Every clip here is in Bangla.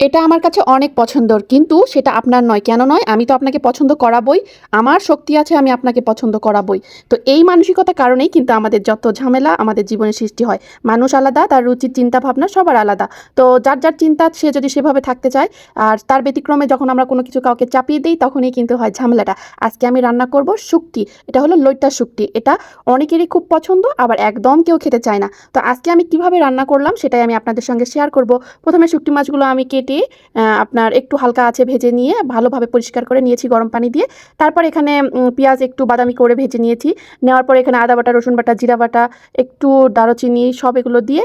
এটা আমার কাছে অনেক পছন্দর, কিন্তু সেটা আপনার নয়। কেন নয়? আমি তো আপনাকে পছন্দ করাবই। আমার শক্তি আছে, আমি আপনাকে পছন্দ করাবই। তো এই মানসিকতার কারণেই কিন্তু আমাদের যত ঝামেলা আমাদের জীবনে সৃষ্টি হয়। মানুষ আলাদা, তার রুচির চিন্তা ভাবনা সবার আলাদা। তো যার যার চিন্তা সে যদি সেভাবে থাকতে চায়, আর তার ব্যতিক্রমে যখন আমরা কোনো কিছু কাউকে চাপিয়ে দিই, তখনই কিন্তু হয় ঝামেলাটা। আজকে আমি রান্না করব শুক্তি। এটা হলো লইট্টা শুক্তি। এটা অনেকেরই খুব পছন্দ, আবার একদম কেউ খেতে চায় না। তো আজকে আমি কীভাবে রান্না করলাম, সেটাই আমি আপনাদের সঙ্গে শেয়ার করব। প্রথমে শুক্তি মাছগুলো আমি কেটে আহ, আপনার একটু হালকা আছে ভেজে নিয়ে ভালোভাবে পরিষ্কার করে নিয়েছি গরম পানি দিয়ে। তারপর এখানে পেঁয়াজ একটু বাদামি করে ভেজে নিয়েছি। নেওয়ার পর এখানে আদা বাটা রসুন বাটা জিরা বাটা একটু দারুচিনি সব এগুলো দিয়ে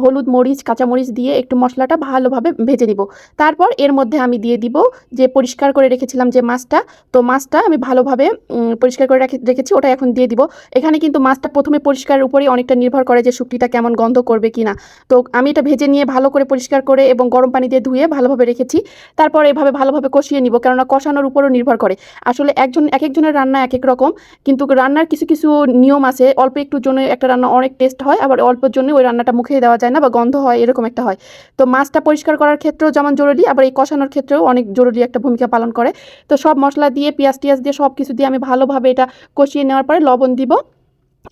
হলুদ মরিচ কাঁচামরিচ দিয়ে একটু মশলাটা ভালোভাবে ভেজে নিব। তারপর এর মধ্যে আমি দিয়ে দিব যে পরিষ্কার করে রেখেছিলাম যে মাছটা তো মাছটা আমি ভালোভাবে পরিষ্কার করে রেখে- রেখেছি ওটা এখন দিয়ে দিব। এখানে কিন্তু মাছটা প্রথমে পরিষ্কারের উপরেই অনেকটা নির্ভর করে যে শুক্তিটা কেমন গন্ধ করবে কিনা। তো আমি এটা ভেজে নিয়ে ভালো করে পরিষ্কার করে এবং গরম পানি দিয়ে ধুয়ে ভালোভাবে রেখেছি। তারপর এভাবে ভালোভাবে কষিয়ে নিব, কেননা কষানোর উপরও নির্ভর করে। আসলে একজন এক একজনের রান্না এক এক রকম, কিন্তু রান্নার কিছু কিছু নিয়ম আছে। অল্প একটু জন্য একটা রান্না অনেক টেস্ট হয়, আবার অল্পের জন্য ওই রান্নাটা মুখে দেওয়া যায় না বা গন্ধ হয়, এরকম একটা হয়। তো মাছটা পরিষ্কার করার ক্ষেত্রেও যেমন জরুরি, আবার এই কষানোর ক্ষেত্রেও অনেক জরুরি একটা ভূমিকা পালন করে। তো সব মশলা দিয়ে পেঁয়াজ টিয়াজ দিয়ে সব কিছু দিয়ে আমি ভালোভাবে এটা কষিয়ে নেওয়ার পরে লবণ দিব।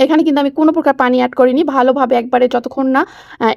এখানে কিন্তু আমি কোনো প্রকার পানি অ্যাড করিনি। ভালোভাবে একবারে যতক্ষণ না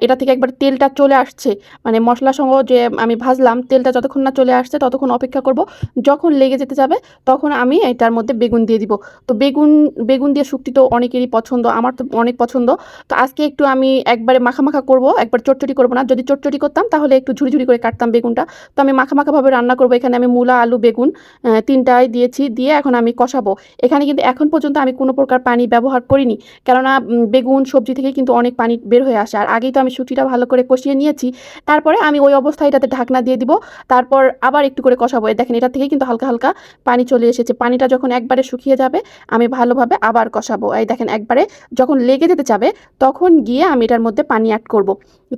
এটা থেকে একবার তেলটা চলে আসছে মানে মশলা সহ যে আমি ভাজলাম তেলটা যতক্ষণ না চলে আসছে ততক্ষণ অপেক্ষা করব। যখন লেগে যেতে যাবে তখন আমি এটার মধ্যে বেগুন দিয়ে দিব। তো বেগুন বেগুন দিয়ে শুক্তি তো অনেকেরই পছন্দ আমার তো অনেক পছন্দ। তো আজকে একটু আমি একবারে মাখা মাখা করব একবার চটচটি করব না। যদি চটচটি করতাম তাহলে একটু ঝুড়ি ঝুড়ি করে কাটতাম বেগুনটা। তো আমি মাখা মাখাভাবে রান্না করব। এখানে আমি মূলা আলু বেগুন আহ, তিনটাই দিয়েছি দিয়ে এখন আমি কষাবো। এখানে কিন্তু এখন পর্যন্ত আমি কোনো প্রকার পানি ব্যবহার করিনি। কেননা বেগুন, সবজি থেকে কিন্তু অনেক পানি বের হয়ে আসে। আর আগেই তো আমি শুটিটা ভালো করে কষিয়ে নিয়েছি। তারপরে আমি ওই অবস্থায় এটাতে ঢাকনা দিয়ে দিব। তারপর আবার একটু করে কষাবো। দেখেন, এটা থেকে কিন্তু হালকা হালকা পানি চলে এসেছে। পানিটা যখন একবারে শুকিয়ে যাবে, আমি ভালোভাবে আবার কষাবো। এই দেখেন, একবারে যখন লেগে যেতে যাবে তখন গিয়ে আমি এটার মধ্যে পানি অ্যাড করব।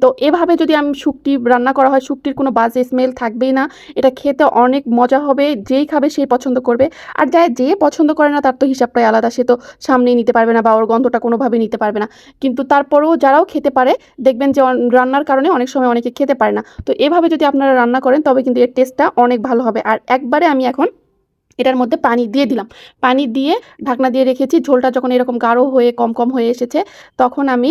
তো এভাবে যদি আমি শুকটি রান্না করা হয় শুকটির কোনো বাজে স্মেল থাকবেই না। এটা খেতে অনেক মজা হবে। যেই খাবে সেই পছন্দ করবে। আর যাই, যে পছন্দ করে না, তার তো হিসাবটাই আলাদা। সে তো সামনেই নিতে পারবে না বা ওর গন্ধটা কোনোভাবে নিতে পারবে না। কিন্তু তারপরেও যারাও খেতে পারে, দেখবেন যে রান্নার কারণে অনেক সময় অনেকে খেতে পারে না। তো এভাবে যদি আপনারা রান্না করেন, তবে কিন্তু এর টেস্টটা অনেক ভালো হবে। আর একবারে আমি এখন এটার মধ্যে পানি দিয়ে দিলাম। পানি দিয়ে ঢাকনা দিয়ে রেখেছি, ঝোলটা যখন এরকম গাঢ় হয়ে কম কম হয়ে এসেছে, তখন আমি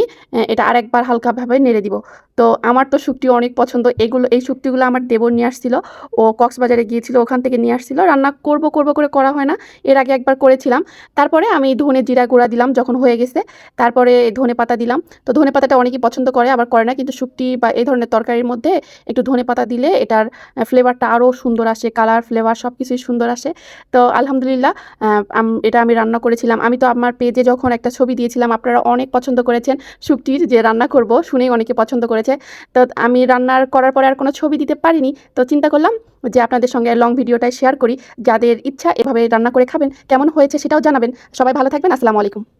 এটা আরেকবার হালকাভাবে নেড়ে দিব। তো আমার তো শুক্তি অনেক পছন্দ, এগুলো, এই শুক্তিগুলো আমার দেবর নিয়ে আসছিল, ও কক্সবাজারে গিয়েছিল, ওখান থেকে নিয়ে আসছিল, রান্না করব করব করে করা হয় না, এর আগে একবার করেছিলাম। তারপরে আমি ধনে জিরা গুঁড়া দিলাম যখন হয়ে গেছে, তারপরে ধনে পাতা দিলাম। তো ধনে পাতাটা অনেকেই পছন্দ করে, আবার করে না, কিন্তু শুক্তি বা এই ধরনের তরকারির মধ্যে একটু ধনে পাতা দিলে এটার ফ্লেভারটা আরও সুন্দর আসে কালার ফ্লেভার সব কিছুই সুন্দর আসে। তো আলহামদুলিল্লাহ এটা আমি রান্না করেছিলাম। আমি তো আমার পেজে যখন একটা ছবি দিয়েছিলাম, আপনারা অনেক পছন্দ করেছেন। শুক্তির যে রান্না করব, শুনেই অনেকে পছন্দ করেছে। তো আমি রান্নার করার পরে আর কোনো ছবি দিতে পারিনি। তো চিন্তা করলাম যে আপনাদের সঙ্গে লং ভিডিওটাই শেয়ার করি। যাদের ইচ্ছা এভাবে রান্না করে খাবেন, কেমন হয়েছে সেটাও জানাবেন। সবাই ভালো থাকবেন, আসসালামু আলাইকুম।